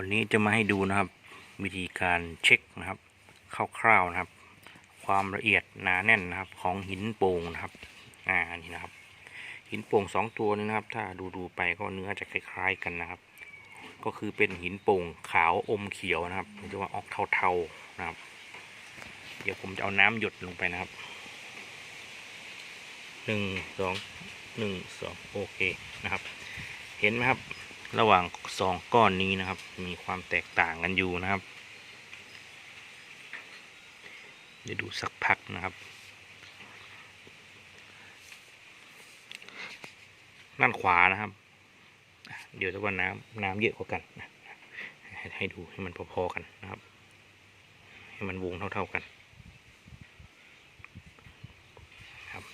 วันนี้จะมาให้ดูนะครับ วิธีการเช็คนะครับคร่าวๆนะครับ ความละเอียดหนาแน่นนะครับของหินโป่งนะครับอ่านี่นะครับ หินโป่งสองตัวนี้นะครับ ถ้าดูๆไปก็เนื้อจะคล้ายๆกันนะครับ ก็คือเป็นหินโป่งขาวอมเขียวนะครับเรียกว่าออกเทาๆนะครับ เดี๋ยวผมจะเอาน้ำหยดลงไปนะครับหนึ่งสองหนึ่งสองโอเคนะครับ เห็นไหมครับ ระหว่างสองก้อนนี้นะครับ มีความแตกต่างกันอยู่นะครับ เดี๋ยวดูสักพักนะครับ ด้านขวานะครับ เดี๋ยวจะว่าน้ำน้ำเยอะกว่ากันนะให้ให้ดูให้มันพอๆกันนะครับ ให้มันวงเท่าๆกันครับ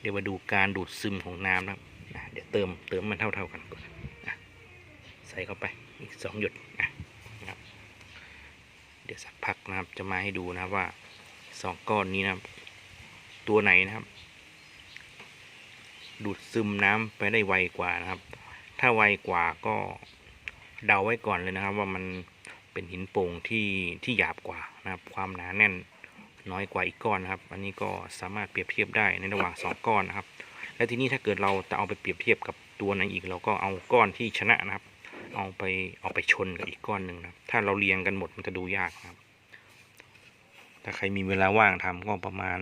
เดี๋ยวมาดูการดูดซึมของน้ำนะครับเดี๋ยวเติมเติมมันเท่าๆกันก่อนใส่เข้าไปอีกสองหยดนะครับ เดี๋ยวสักพักนะครับจะมาให้ดูนะว่าสองก้อนนี้นะตัวไหนนะครับ ดูดซึมน้ำไปได้ไวกว่านะครับ ถ้าไวกว่าก็เดาไว้ก่อนเลยนะครับ ว่ามันเป็นหินโป่งที่ที่หยาบกว่านะครับ ความหนาแน่น น้อยกว่าอีกก้อนนะครับ อันนี้ก็สามารถเปรียบเทียบได้ในระหว่างสองก้อนนะครับ และทีนี้ถ้าเกิดเราจะเอาไปเปรียบเทียบกับตัวไหนอีก เราก็เอาก้อนที่ชนะนะครับ เอาไปเอาไปชนกับอีกก้อนหนึ่งนะครับ ถ้าเราเรียงกันหมดมันจะดูยากนะครับ ถ้าใครมีเวลาว่างทำก็ประมาณ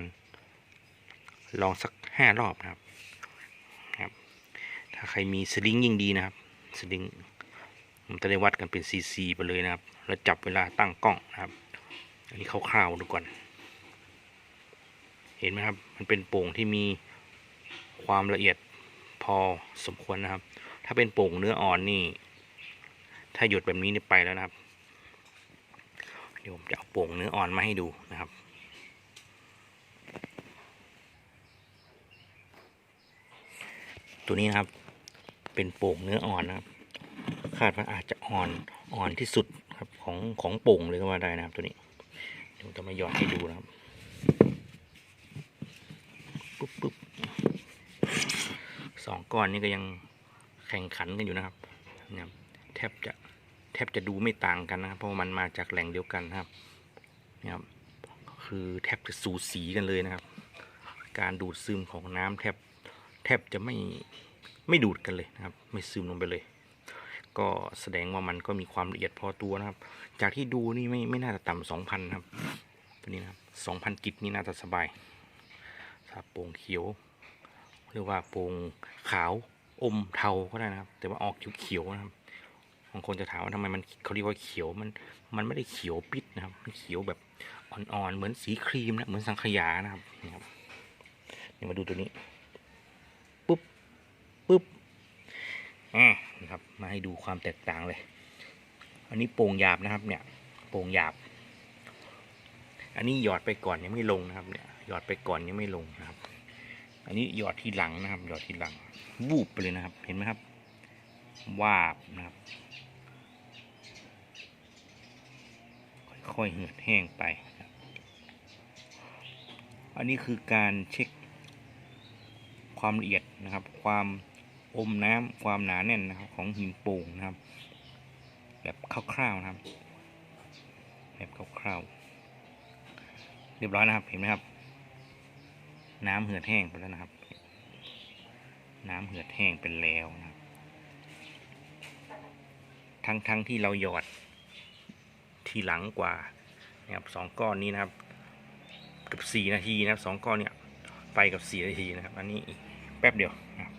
ลองสักห้ารอบนะครับครับ ถ้าใครมีสลิงยิ่งดีนะครับสลิงมันจะได้วัดกันเป็นซีซีไปเลยนะครับ แล้วจับเวลาตั้งกล้องนะครับ อันนี้คร่าวๆดูก่อน เห็นไหมครับ มันเป็นโป่งที่มีความละเอียดพอสมควรนะครับ ถ้าเป็นโป่งเนื้ออ่อนนี่ ถ้าหยุดแบบนี้นี่ไปแล้วนะครับ เดี๋ยวผมจะเอาโป่งเนื้ออ่อนมาให้ดูนะครับตัวนี้นะครับ เป็นโป่งเนื้ออ่อนนะครับ คาดว่าอาจจะอ่อนอ่อนที่สุดครับของของโป่งเลยก็ว่าได้นะครับตัวนี้ เดี๋ยวจะมาหยอดให้ดูนะครับปุ๊บสอง ก้อนนี้ก็ยังแข่งขันกันอยู่นะครับนะครับ แทบจะแทบจะดูไม่ต่างกันนะครับ เพราะมันมาจากแหล่งเดียวกันนะครับนะครับ คือแทบจะสูสีกันเลยนะครับ การดูดซึมของน้ำแทบแทบจะไม่ไม่ดูดกันเลยนะครับ ไม่ซึมลงไปเลย ก็แสดงว่ามันก็มีความละเอียดพอตัวนะครับ จากที่ดูนี่ไม่ไม่น่าจะต่ำสองพันครับตัวนี้นะครับสองพันกิจนี่น่าจะสบายถ้าโป่งเขียว หรือว่าโป่งขาวอมเทาก็ได้นะครับ แต่ว่าออกเขียวๆนะครับบางคนจะถามว่าทำไมมันเขาเรียกว่าเขียวมันมันไม่ได้เขียวปิดนะครับมันเขียวแบบอ่อนๆเหมือนสีครีมนะเหมือนสังขยานะครับนี่ครับนี่มาดูตัวนี้ปุ๊บปุ๊บอ่านี่ครับ มาให้ดูความแตกต่างเลย อันนี้โป่งหยาบนะครับ เนี่ยโป่งหยาบ อันนี้หยอดไปก่อนยังไม่ลงนะครับ เนี่ยหยอดไปก่อนยังไม่ลงนะครับ อันนี้หยอดทีหลังนะครับ หยอดทีหลังวูบไปเลยนะครับ เห็นไหมครับ วาบนะครับ ค่อยๆเหือดแห้งไป อันนี้คือการเช็คความละเอียดนะครับ ความอมน้ำความหนาแน่นนะครับของหินโป่งนะครับ แบบคร่าวๆนะครับ แบบคร่าวๆเรียบร้อยนะครับเห็นไหมครับ น้ำเหือดแห้งไปแล้วนะครับ น้ำเหือดแห้งไปแล้วนะครับ ทั้งๆทที่เราหยอดทีหลังกว่านะครับสองก้อนนี้นะครับเกับสี่นาทีนะครับสองก้อนเนี่ยไปกับสี่นาทีนะครับ อันนี้แป๊บเดียวนะครับ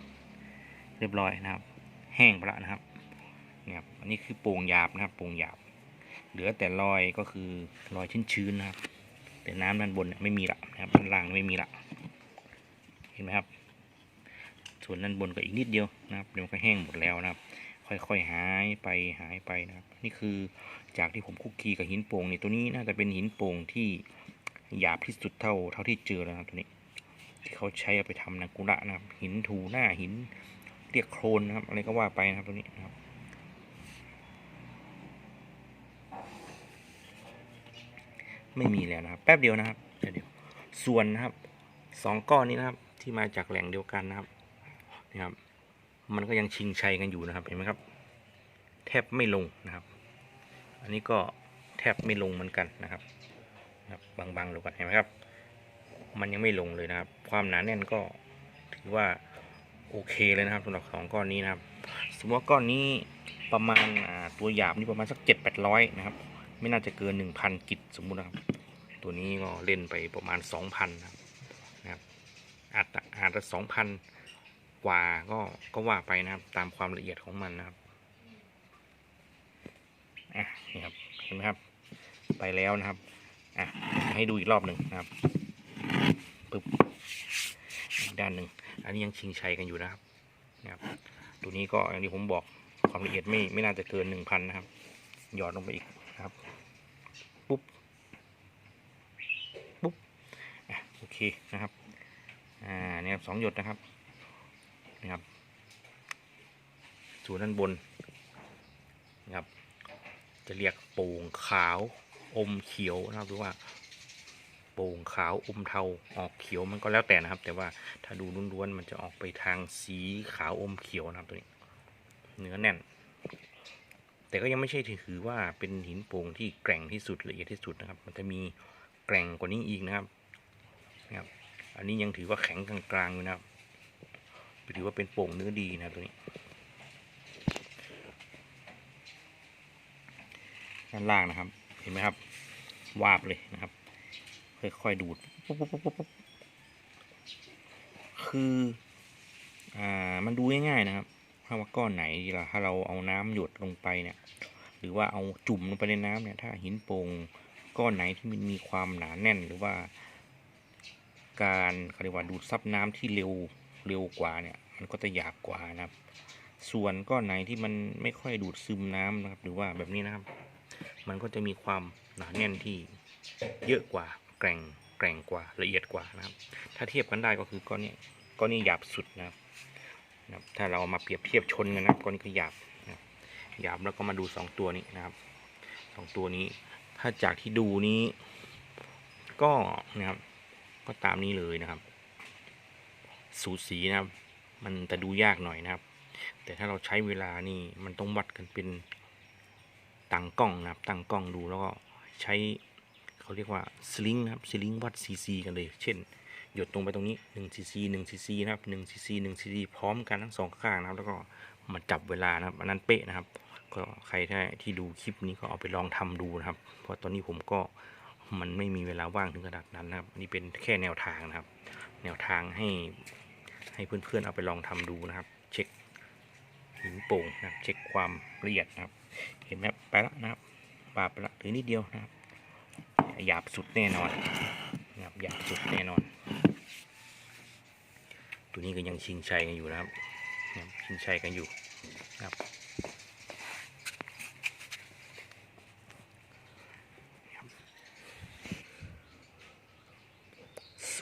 เรียบร้อยนะครับ แห้งไปแล้วนะครับเนี่ยครับอันนี้คือโป่งหยาบนะครับโป่งหยาบ เหลือแต่รอยก็คือรอยชื้นๆนะครับ แต่น้ำด้านบนเนี่ยไม่มีละนะครับด้านล่างไม่มีละ ห็นไหมครับ ส่วนด้านบนก็อีกนิดเดียวนะครับเดี๋ยวมันก็แห้งหมดแล้วนะครับ ค่อยๆหายไปหายไปนะครับ นี่คือจากที่ผมคุกคีกับหินโป่งนี่ตัวนี้น่าจะเป็นหินโป่งที่หยาบที่สุดเท่าเท่าที่เจอแล้วนะครับตัวนี้ ที่เขาใช้เอาไปทำนากุระนะครับ หินถูหน้าหินเรียกโครนนะครับอะไรก็ว่าไปนะครับตัวนี้นะครับไม่มีแล้วนะครับ แป๊บเดียวนะครับแป๊บเดียวส่วนนะครับสองก้อนนี้นะครับ ที่มาจากแหล่งเดียวกันนะครับนี่ครับ มันก็ยังชิงชัยกันอยู่นะครับ เห็นไหมครับ แทบไม่ลงนะครับ อันนี้ก็แทบไม่ลงเหมือนกันนะครับนะครับบางๆดูกันเห็นไหมครับ มันยังไม่ลงเลยนะครับ ความหนาแน่นก็ถือว่าโอเคเลยนะครับสำหรับสองก้อนนี้นะครับ สมมติว่าก้อนนี้ประมาณตัวหยาบนี่ประมาณสักเจ็ดแปดร้อยนะครับ ไม่น่าจะเกินหนึ่งพันกิจสมมุตินะครับ ตัวนี้ก็เล่นไปประมาณสองพันนะครับ อาจจะอาจจะสองพันกว่าก็ก็ว่าไปนะครับ ตามความละเอียดของมันนะครับอะนี่ครับเห็นไหมครับ ไปแล้วนะครับอะให้ดูอีกรอบหนึ่งนะครับปึ๊บด้านหนึ่งอันนี้ยังชิงชัยกันอยู่นะครับนะครับตัวนี้ก็อย่างที่ผมบอกความละเอียดไม่ไม่น่าจะเกินหนึ่งพันนะครับ หยอดลงไปอีกนะครับปุ๊บปุ๊บอะโอเคนะครับ อ่าเนี่ยครับสองหยดนะครับนะครับส่วนด้านบนนะครับ จะเรียกโป่งขาวอมเขียวนะครับหรือว่าโป่งขาวอมเทาออกเขียวมันก็แล้วแต่นะครับ แต่ว่าถ้าดูล้วนๆมันจะออกไปทางสีขาวอมเขียวนะครับตัวนี้เนื้อแน่น แต่ก็ยังไม่ใช่ถือว่าเป็นหินโป่งที่แกร่งที่สุดละเอียดที่สุดนะครับ มันจะมีแกร่งกว่านี้อีกนะครับนะครับ อันนี้ยังถือว่าแข็งกลางๆอยู่นะครับถือว่าเป็นโป่งเนื้อดีนะตัวนี้ด้านล่างนะครับ เห็นไหมครับ วาบเลยนะครับ ค่อยๆดูดปุ๊บปุ๊บปุ๊บปุ๊บคืออ่ามันดูง่ายๆนะครับถ้าว่าก้อนไหนล่ะถ้าเราเอาน้ำหยดลงไปเนี่ย หรือว่าเอาจุ่มลงไปในน้ำเนี่ย ถ้าหินโป่งก้อนไหนที่มันมีความหนาแน่นหรือว่า การเขาเรียกว่าดูดซับน้ำที่เร็วเร็วกว่าเนี่ย มันก็จะหยาบกว่านะครับ ส่วนก้อนไหนที่มันไม่ค่อยดูดซึมน้ำนะครับ หรือว่าแบบนี้นะครับ มันก็จะมีความหนาแน่นที่เยอะกว่าแกร่งแกร่งกว่าละเอียดกว่านะครับ ถ้าเทียบกันได้ก็คือก้อนนี้ก้อนนี้หยาบสุดนะครับนะครับ ถ้าเรามาเปรียบเทียบชนกันนะครับก้อนนี้ก็หยาบนะครับหยาบแล้วก็มาดูสองตัวนี้นะครับสองตัวนี้ ถ้าจากที่ดูนี้ ก็นะครับ ก็ตามนี้เลยนะครับ สูสีนะครับ มันแต่ดูยากหน่อยนะครับ แต่ถ้าเราใช้เวลานี่มันต้องวัดกันเป็นตั้งกล้องนะครับตั้งกล้องดูแล้วก็ใช้เขาเรียกว่าสลิงนะครับสลิงวัดซีซีกันเลย เช่น หยดตรงไปตรงนี้1ซีซี1ซีซีนะครับ1ซีซี1ซีซีพร้อมกันทั้งสองข้างนะครับ แล้วก็มาจับเวลานะครับอันนั้นเป๊ะนะครับ ก็ใครที่ดูคลิปนี้ก็เอาไปลองทำดูนะครับ เพราะตอนนี้ผมก็ มันไม่มีเวลาว่างถึงขนาดนั้นนะครับนนี้เป็นแค่แนวทางนะครับ แนวทางให้ให้เพื่อนๆเอาไปลองทำดูนะครับ เช็คหินโป่งนะครับ เช็คความละเอียดนะครับ เห็นไหมไปแล้วนะครับปาไปละหรือนิดเดียวนะครับหยาบสุดแน่นอนนะครับหยาบสุดแน่นอน ตัวนี้ก็ยังชิงชัยกันอยู่นะครับนะครับชิงชัยกันอยู่นะครับ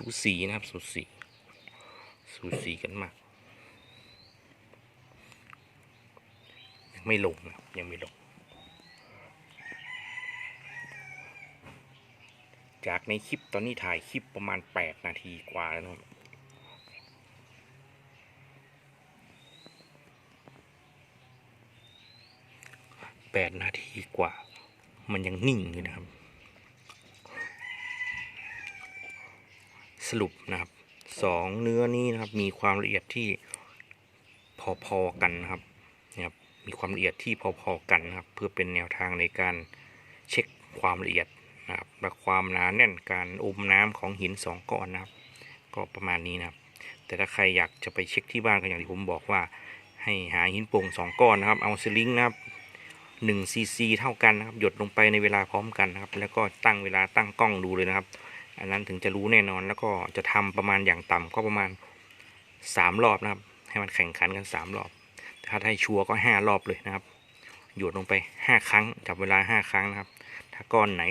สูสีนะครับ สูสี สูสีกันมาก ยังไม่ลงนะยังไม่ลง จากในคลิปตอนนี้ถ่ายคลิปประมาณ 8 นาทีกว่าแล้วนะครับแปดนาทีกว่า มันยังนิ่งอยู่นะครับ สรุปนะครับสองเนื้อนี้นะครับ มีความละเอียดที่พอๆกันนะครับนะครับ มีความละเอียดที่พอๆกันนะครับ เพื่อเป็นแนวทางในการเช็คความละเอียดนะครับและความหนาแน่นการอมน้ำของหินสองก้อนนะครับ ก็ประมาณนี้นะครับ แต่ถ้าใครอยากจะไปเช็คที่บ้านก็อย่างที่ผมบอกว่า ให้หาหินโป่งสองก้อนนะครับ เอาสลิงนะครับหนึ่งซีซีเท่ากันนะครับ หยดลงไปในเวลาพร้อมกันนะครับ แล้วก็ตั้งเวลาตั้งกล้องดูเลยนะครับ อันนั้นถึงจะรู้แน่นอนแล้วก็จะทำประมาณอย่างต่ำก็ประมาณสามรอบนะครับ ให้มันแข่งขันกันสามรอบ ถ้าให้ชัวร์ก็ห้ารอบเลยนะครับ หยดลงไปห้าครั้งจับเวลาห้าครั้งนะครับ ถ้าก้อนไหน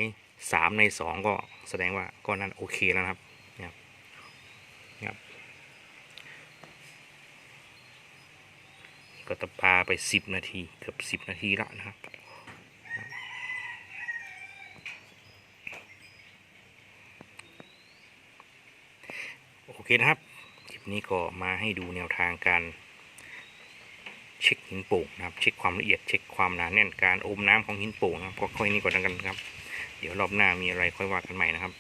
สามในสองก็แสดงว่าก้อนนั้นโอเคแล้วนะครับนะครับก็ตะปาไปสิบนาทีเกือบสิบนาทีแล้วนะครับ เคนะครับคลิปนี้ก็มาให้ดูแนวทางการ เช็คหินโป่งนะครับ เช็คความละเอียดเช็คความหนาแน่นการอมน้ำของหินโป่งนะครับก็ค่อยนี้ก่อนแล้วกันครับ เดี๋ยวรอบหน้ามีอะไรค่อยว่ากันใหม่นะครับ